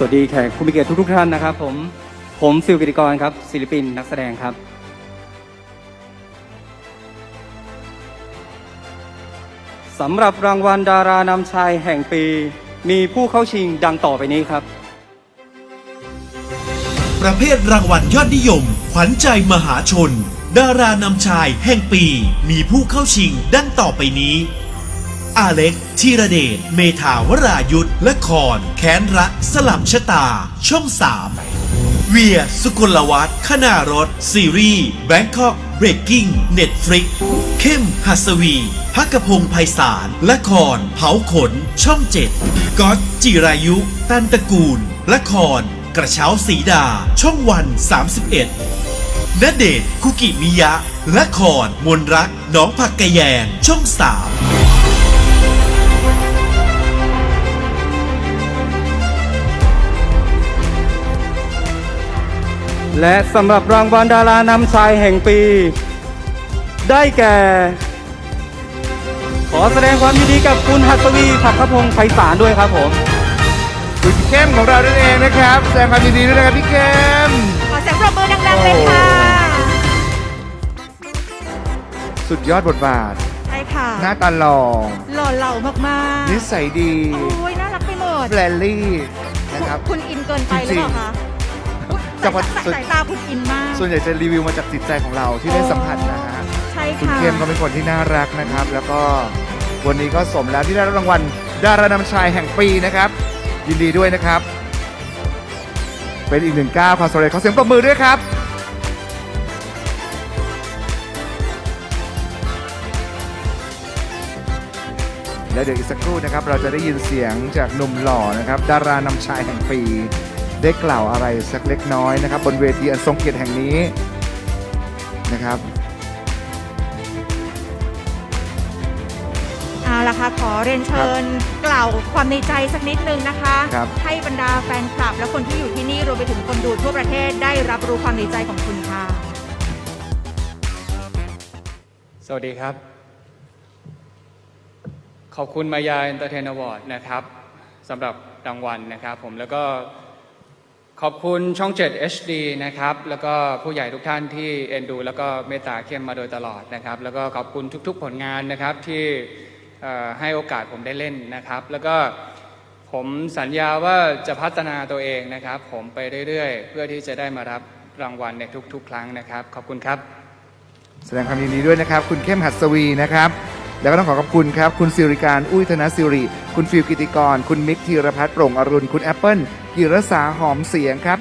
สวัสดีแขกผู้มีเกียรติทุกๆท่านนะครับ ผมผมฟิลกิติกรครับศิลปินนักแสดงครับ สำหรับรางวัลดารานำชายแห่งปี มีผู้เข้าชิงดังต่อไปนี้ครับ ประเภทรางวัลยอดนิยม ขวัญใจมหาชน ดารานำชายแห่งปี มีผู้เข้าชิงดังต่อไปนี้ อาเล็กธีระเดชเมธาวรายุทธและคอนแค้นรักสลับชะตา ช่องสามเวีย สุกลวัฒน์ขนารถ ซีรีส์ Bangkok Breaking Netflix เข้มหัสวีพักกพงศ์ไพศาลละคร เผาขน ช่องเจ็ดก๊อตจิรายุ ตันตระกูล ละคร กระเช้าสีดา ช่องวัน 31ณเดชน์คุกิมิยะ ละคร มนรัก น้องผักกะแยง ช่องสาม และสำหรับรางวัลดารานำชายแห่งปี ได้แก่ ขอแสดงความยินดีกับคุณหัสวีผักขพงศ์ไพศาลด้วยครับผมคุณเข้มของเรานั่นเองนะครับ แสดงความยินดีด้วยนะครับพี่เข้มขอเสียงปรบมือดังๆเลยค่ะสุดยอดบทบาท ใช่ค่ะ หน้าตาหล่อหล่อเหลามากๆนิสัยดีโอ้ยน่ารักไปหมดแฟรนลี่นะครับ คุณอินเกินไปหรือเปล่าคะ จังหวัดสายสายตาคุณอินมาก ส่วนใหญ่จะรีวิวมาจากจิตใจของเราที่ได้สัมผัสนะฮะ ใช่คุณค่ะเข้มก็เป็นคนที่น่ารักนะครับ แล้วก็วันนี้ก็สมแล้วที่ได้รับรางวัลดารานำชายแห่งปีนะครับ ยินดีด้วยนะครับ เป็นอีกหนึ่งก้าวความสำเร็จขอเสียงปรบมือด้วยครับ และเดี๋ยวอีกสักครู่นะครับ เราจะได้ยินเสียงจากหนุ่มหล่อนะครับ ดารานำชายแห่งปี ได้กล่าวอะไรสักเล็กน้อยนะครับ บนเวทีอันทรงเกียรติแห่งนี้นะครับเอาละค่ะขอเรียนเชิญกล่าวความในใจสักนิดนึงนะคะครับ ให้บรรดาแฟนคลับ และคนที่อยู่ที่นี่รวมไปถึงคนดูทั่วประเทศได้รับรู้ความในใจของคุณค่ะสวัสดีครับ ขอบคุณมายาเอนเตอร์เทนอวอร์ดนะครับสำหรับรางวัลนะครับผมแล้วก็ ขอบคุณช่อง 7 HD นะครับ แล้วก็ผู้ใหญ่ทุกท่านที่เอ็นดู แล้วก็เมตตาเข้มมาโดยตลอดนะครับ แล้วก็ขอบคุณทุกๆผลงานนะครับที่ให้โอกาสผมได้เล่นนะครับ แล้วก็ผมสัญญาว่าจะพัฒนาตัวเองนะครับ ผมไปเรื่อยๆ เพื่อที่จะได้มารับรางวัลในทุกๆ ครั้งนะครับ ขอบคุณครับ แสดงความยินดีด้วยนะครับ คุณเข้มหัสวีนะครับ แล้วก็ต้องขอขอบคุณครับ คุณสิริการ อุ้ยธนสิริ คุณฟิลกิติกร คุณมิกธีรพัฒน์โปร่งอรุณ คุณแอปเปิล กิรสาหอมเสียงครับ